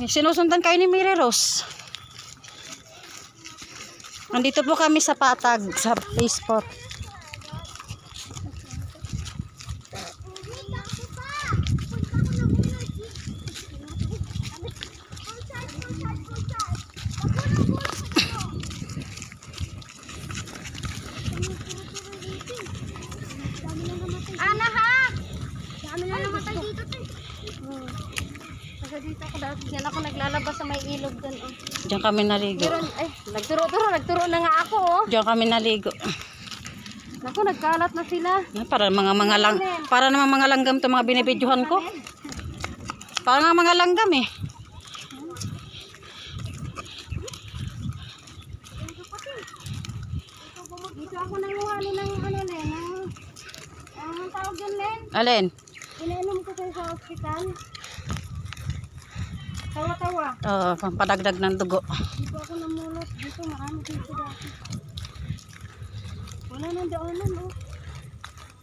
Sinusundan kayo ni Mary Rose. Nandito po kami sa Patag, sa spot. Ana ha! Dami na namatay dito, te. Oh. Dito ako dati. Yan ako naglalabas sa may ilog dyan. Oh. Diyan kami naligo. Meron, ay, nagturo-turo, nagturo na nga ako, oh. Diyan kami naligo. Naku, nagkalat na sila. Ah, Para mga mga lang, para naman mga langgam to mga binibidyohan ko. Para nga mga langgam eh. Dito ako nanguhali ng ano, Len, ng, ang tawag yun, Len. Alin? Inainom ko kayo sa ospital. Tawa-tawa. Oo, pampadagdag ng dugo. Dito ako namulot. Dito marami dito dati. Wala nang daanan, oh.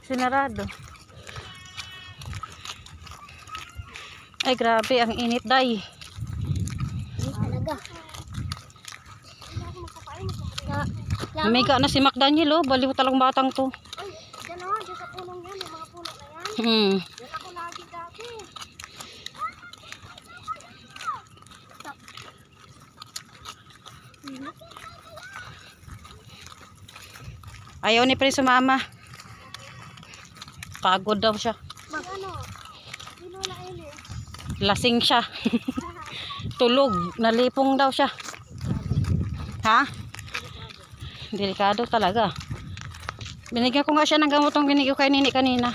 Sinarado. Ay, grabe. Ang init, day. Talaga. Umiga na si McDaniel, oh. Baliw talang batang to. Ay, dyan oh, sa punong yan, yung mga puno na yan. Hmm. Yan ako lagi dati. Ayaw ni Prince sumama. Pagod daw siya. Ano? Lasing siya. Tulog. Nalipong daw siya. Ha? Delikado talaga. Binigyan ko nga siya ng gamot ng binigyan kay Nini kanina.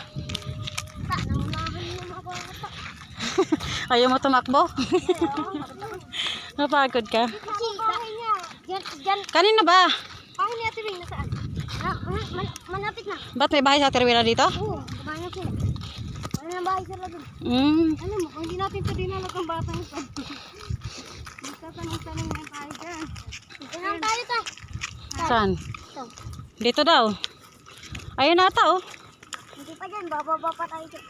Ayaw mo tumakbo? Napagod ka. Kasi, bahay niya. Yan, yan, Kanina ba? bahay niya Tiring, nasaan? Ah, man, man, manapit na. Ba't may bahay sa Terwila dito? Oo, bahay na sila. Wala na bahay sila dun. Mm. Alam mo, hindi natin ito dinalag ang batang ito. Magtatanong-tanong na tayo dyan. Tingnan tayo ta. Saan? Ito. Dito daw. Ayun nata oh. Hindi pa dyan, bababa pa tayo dyan.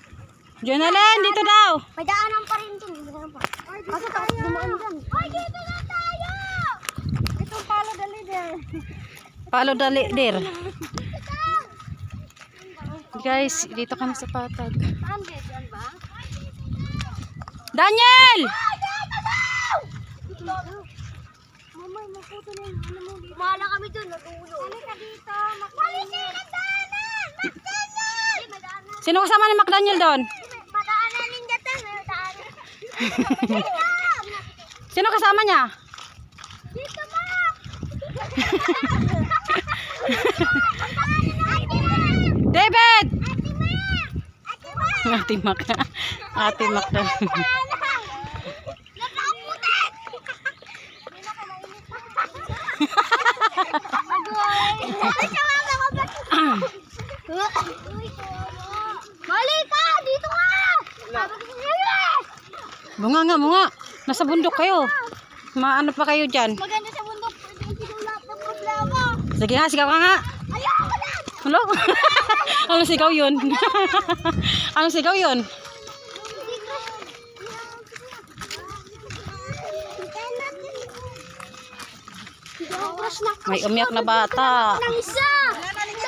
Jonalyn, dito daw. May daanan pa rin pa. Ay, dito tayo. Dumaan dyan. Ay, dito na tayo! The leader. Palo dali, dir. Guys, dito kami sa patag. Daniel! Yung ano kami dun, natulog. Kali ka dito! McDaniel! Daanan. Sino kasama ni McDaniel doon? Madaanan ninja to. Sino kasama niya? Dito ma! Ate ma! David! Ate ma! Ate Mac. Ate Mac? Mali ka! Dito ka! Bunga nga, bunga. Nasa bundok kayo. Maano pa kayo dyan? Maganda sa bundok. Pwede yung lahat ng problema. Sige nga, sigaw ka nga. Ayoko na! Hello? ano sigaw yun? ano sigaw yun? May umiyak na bata. ng isa!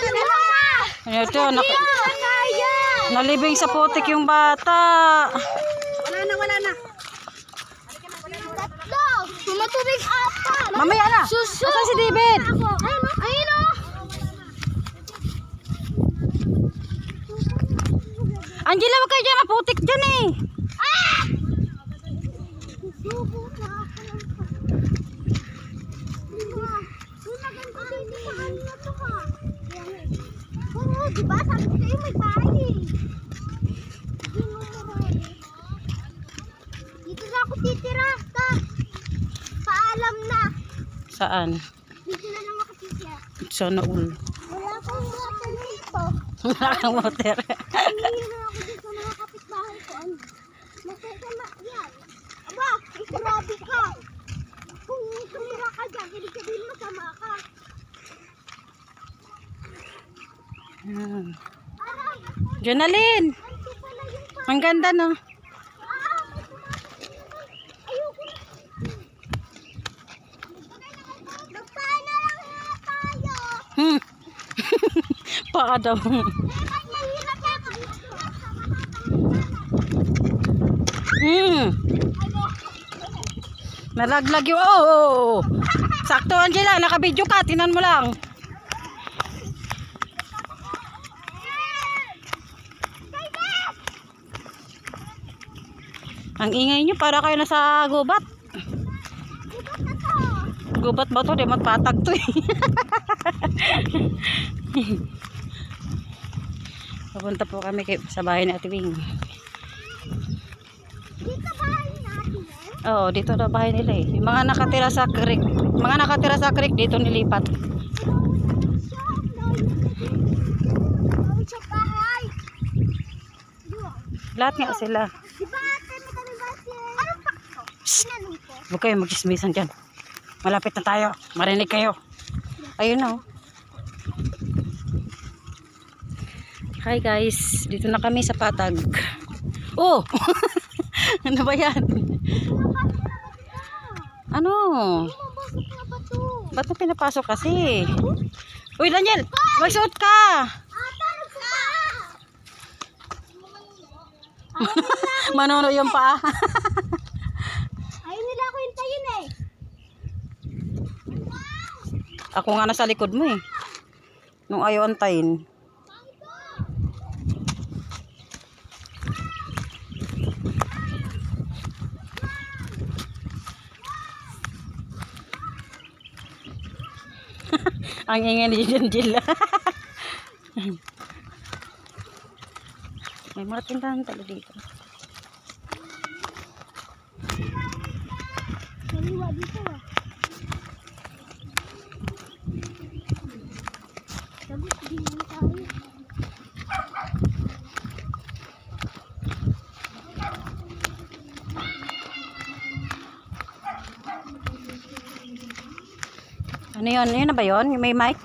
Dalawa! Ano ito? Nak nalibing sa putik yung bata. Wala na, wala na. Tatlo! Tumatubig! Mamaya na. Suso! Nasaan si David? Ako. Ayun o! Ayun o! Angela, wag kayo dyan. Maputik dyan eh. Ah! Diba? Sabi ko sa'yo may bahay. Dito na ako titira. Ta. Paalam na. Saan? Dito na lang ako titira. Sana all. Wala akong water dito. Wala kang water. Hmm. Jonalyn. Ang ganda no. Hmm. Paa daw. Hmm. Nalaglag yung oh. oh, oh. oh. Sakto Angela, nakabidyo ka, tinan mo lang. Ang ingay nyo, para kayo nasa gubat. Gubat ba to? Di matpatag to eh. Papunta po kami sa bahay ni Ate. Dito bahay natin eh. Oo, dito na bahay nila eh. Yung mga nakatira sa creek. Mga nakatira sa creek, dito nilipat. Lahat nga sila. Huwag kayo magchismisan dyan. Malapit na tayo. Marinig kayo. Ayun na oh. Hi guys. Dito na kami sa Patag. Oh! ano ba yan? Ano? Ba't mo pinapasok kasi? Uy, Daniel! Magsuot ka! Manono yung paa. Ayaw nila ako hintayin eh. Ako nga nasa likod mo eh. Nung ayaw antayin. Ang ingay ni Janjil. May mga tindahan talo dito. Kaliwa dito ah. Sabi, hindi naman tayo. Ano yun? Yun na ba yun? May mic?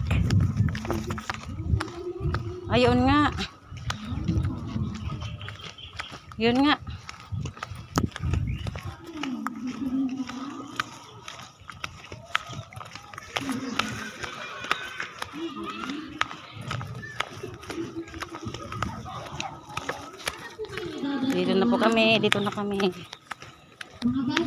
Ayun nga. Yun nga. Dito na po kami. Dito na kami. Mga